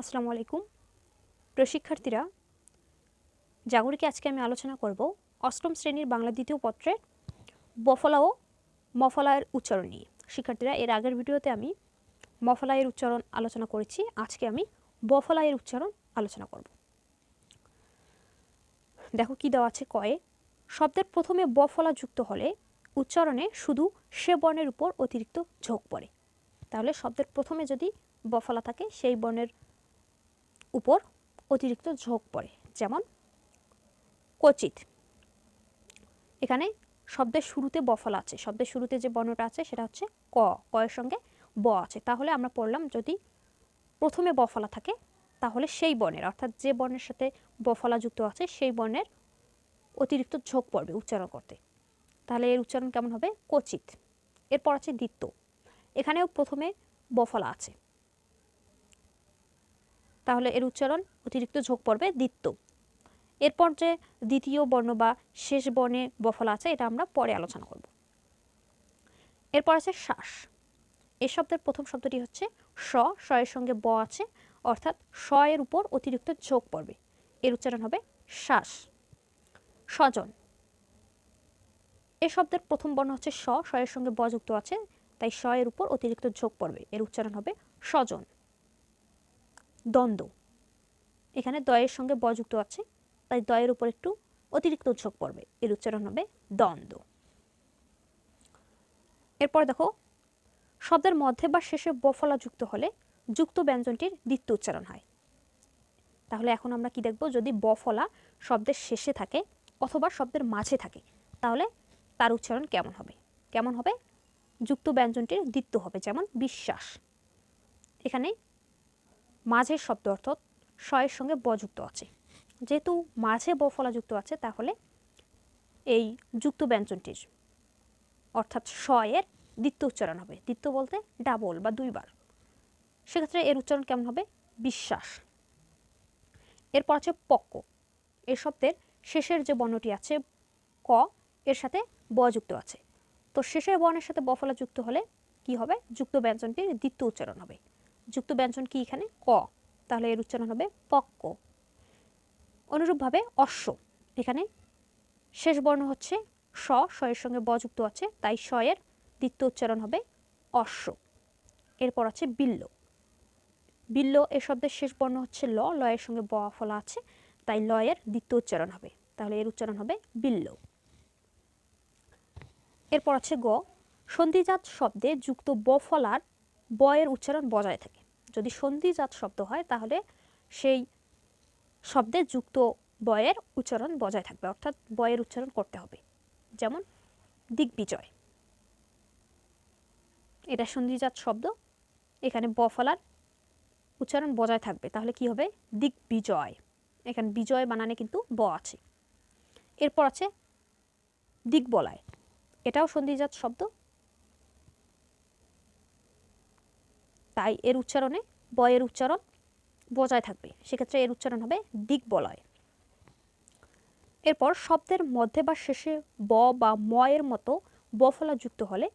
আসসালামু আলাইকুম। প্রশিক্ষার্থীরা, জাগরিকে আজকে আমি আলোচনা করব অষ্টম শ্রেণির বাংলা দ্বিতীয় পত্রের বফলা ও মফলায়ের উচ্চারণ নিয়ে। শিক্ষার্থীরা, এর আগের ভিডিওতে আমি মফলায়ের উচ্চারণ আলোচনা করেছি, আজকে আমি বফলায়ের উচ্চারণ আলোচনা করব। দেখো কি দেওয়া আছে কয়ে, শব্দের প্রথমে বফলা যুক্ত হলে উচ্চারণে শুধু সে বর্ণের উপর অতিরিক্ত ঝোঁক পড়ে। তাহলে শব্দের প্রথমে যদি বফলা থাকে, সেই বর্ণের উপর অতিরিক্ত ঝোঁক পড়ে, যেমন কচিত। এখানে শব্দের শুরুতে বফলা আছে। শব্দের শুরুতে যে বর্ণটা আছে, সেটা হচ্ছে ক। কয়ের সঙ্গে ব আছে। তাহলে আমরা পড়লাম যদি প্রথমে বফলা থাকে, তাহলে সেই বর্ণের, অর্থাৎ যে বর্ণের সাথে বফলা যুক্ত আছে, সেই বর্ণের অতিরিক্ত ঝোঁক পড়বে উচ্চারণ করতে। তাহলে এর উচ্চারণ কেমন হবে? কচিত। এরপর আছে দ্বিত্ব। এখানেও প্রথমে বফলা আছে। তাহলে এর উচ্চারণ অতিরিক্ত ঝোঁক পড়বে দ্বিত্ব। এরপর যে দ্বিতীয় বর্ণ বা শেষ বর্ণে বফলা আছে, এটা আমরা পরে আলোচনা করব। এরপর আছে শ্বাস। এ শব্দের প্রথম শব্দটি হচ্ছে স এর সঙ্গে ব আছে, অর্থাৎ স এর উপর অতিরিক্ত ঝোঁক পড়বে। এর উচ্চারণ হবে শ্বাস। স্বজন। এ শব্দের প্রথম বর্ণ হচ্ছে স এর সঙ্গে ব যুক্ত আছে, তাই স এর উপর অতিরিক্ত ঝোঁক পড়বে। এর উচ্চারণ হবে স্বজন। দ্বন্দ্ব। এখানে দয়ের সঙ্গে ব যুক্ত আছে, তাই দয়ের উপর একটু অতিরিক্ত ঝোঁক পড়বে। এর উচ্চারণ হবে দ্বন্দ্ব। এরপর দেখো, শব্দের মধ্যে বা শেষে বফলা যুক্ত হলে যুক্ত ব্যঞ্জনটির দ্বিতীয় উচ্চারণ হয়। তাহলে এখন আমরা কি দেখব? যদি বফলা শব্দের শেষে থাকে অথবা শব্দের মাঝে থাকে, তাহলে তার উচ্চারণ কেমন হবে? কেমন হবে? যুক্ত ব্যঞ্জনটির দ্বিতীয় হবে, যেমন বিশ্বাস। এখানে মাঝের শব্দ অর্থাৎ শয়ের সঙ্গে ব যুক্ত আছে। যেহেতু মাঝে বফলা যুক্ত আছে, তাহলে এই যুক্ত ব্যঞ্জনটির অর্থাৎ শয়ের দ্বিতীয় উচ্চারণ হবে। দ্বিতীয় বলতে ডাবল বা দুইবার। সেক্ষেত্রে এর উচ্চারণ কেমন হবে? বিশ্বাস। এরপর আছে পক্ক। এ শব্দের শেষের যে বর্ণটি আছে, ক, এর সাথে ব যুক্ত আছে। তো শেষের বর্ণের সাথে বফলা যুক্ত হলে কি হবে? যুক্ত ব্যঞ্জনটির দ্বিতীয় উচ্চারণ হবে। যুক্ত ব্যঞ্জন কি এখানে? ক। তাহলে এর উচ্চারণ হবে পক্ক। অনুরূপভাবে অশ্ব। এখানে শেষ বর্ণ হচ্ছে স এর সঙ্গে ব যুক্ত আছে, তাই এর দ্বিতীয় উচ্চারণ হবে অশ্ব। এরপর আছে বিল্ল। বিল্ল এ শব্দের শেষ বর্ণ হচ্ছে ল ল এর সঙ্গে ব ফলা আছে, তাই ল এর দ্বিতীয় উচ্চারণ হবে। তাহলে এর উচ্চারণ হবে বিল্ল। এরপর আছে গ। সন্ধিজাত শব্দে যুক্ত ব ফলার ব এর উচ্চারণ বজায় থাকে। যদি সন্ধিজাত শব্দ হয়, তাহলে সেই শব্দে যুক্ত বয়ের উচ্চারণ বজায় থাকবে, অর্থাৎ বয়ের উচ্চারণ করতে হবে। যেমন, দিগ্বিজয়। এটা সন্ধিজাত শব্দ, এখানে ব ফলার উচ্চারণ বজায় থাকবে। তাহলে কি হবে? দিগ্বিজয়। এখানে বিজয় বানানে কিন্তু ব আছে। এরপর আছে দিগ্বলয়। এটাও সন্ধিজাত শব্দ তাই এর উচ্চারণে বয়ের উচ্চারণ বজায় থাকবে। সেক্ষেত্রে এর উচ্চারণ হবে দিক বলয় এরপর শব্দের মধ্যে বা শেষে ব বা ম এর মতো বফলা যুক্ত হলে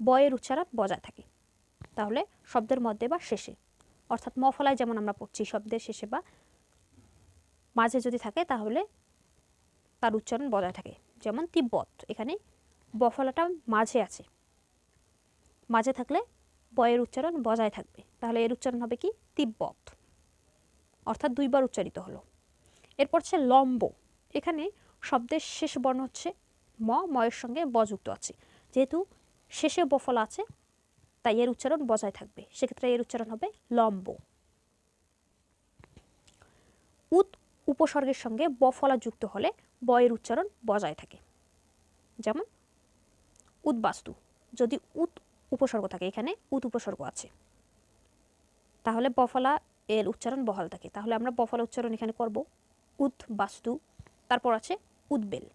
বয়ের উচ্চারণ বজায় থাকে। তাহলে শব্দের মধ্যে বা শেষে, অর্থাৎ মফলায় যেমন আমরা পড়ছি, শব্দের শেষে বা মাঝে যদি থাকে তাহলে তার উচ্চারণ বজায় থাকে। যেমন তিব্বত, এখানে বফলাটা মাঝে আছে। মাঝে থাকলে বয়ের উচ্চারণ বজায় থাকবে। তাহলে এর উচ্চারণ হবে কি? তিব্বত। অর্থাৎ দুইবার উচ্চারিত হলো। এরপর হচ্ছে লম্ব। এখানে শব্দের শেষ বর্ণ হচ্ছে ম ময়ের সঙ্গে বযুক্ত আছে। যেহেতু শেষে বফলা আছে, তাই এর উচ্চারণ বজায় থাকবে। সেক্ষেত্রে এর উচ্চারণ হবে লম্ব। উত উপসর্গের সঙ্গে বফলা যুক্ত হলে বয়ের উচ্চারণ বজায় থাকে। যেমন, উদ্বাস্তু। যদি উত উপসর্গ থাকে, এখানে উত উপসর্গ আছে। তাহলে বফলা এর উচ্চারণ বহাল থাকে। তাহলে আমরা বফলা উচ্চারণ এখানে করব উত বাস্তু, তারপর আছে উদ্বেল।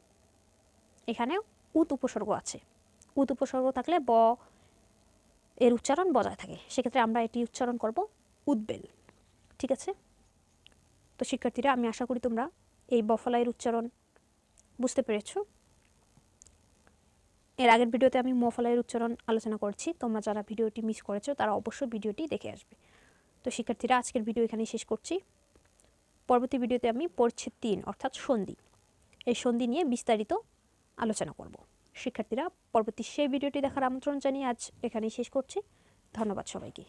এখানে উত উপসর্গ আছে। উত উপসর্গ থাকলে ব এর উচ্চারণ বজায় থাকে। সেক্ষেত্রে আমরা এটি উচ্চারণ করব উদ্বেল। ঠিক আছে? তো শিক্ষার্থীরা, আমি আশা করি তোমরা এই বফলা এর উচ্চারণ বুঝতে পেরেছ। এর আগের ভিডিওতে আমি মোফলাইয়ের উচ্চারণ আলোচনা করছি। তোমরা যারা ভিডিওটি মিস করেছ, তারা অবশ্যই ভিডিওটি দেখে আসবে। তো শিক্ষার্থীরা, আজকের ভিডিও এখানেই শেষ করছি। পরবর্তী ভিডিওতে আমি পরিচ্ছেদ তিন, অর্থাৎ সন্ধি। এই সন্ধি নিয়ে বিস্তারিত আলোচনা করব। শিক্ষার্থীরা, পরবর্তী সেই ভিডিওটি দেখার আমন্ত্রণ জানিয়ে আজ এখানেই শেষ করছি। ধন্যবাদ সবাইকে।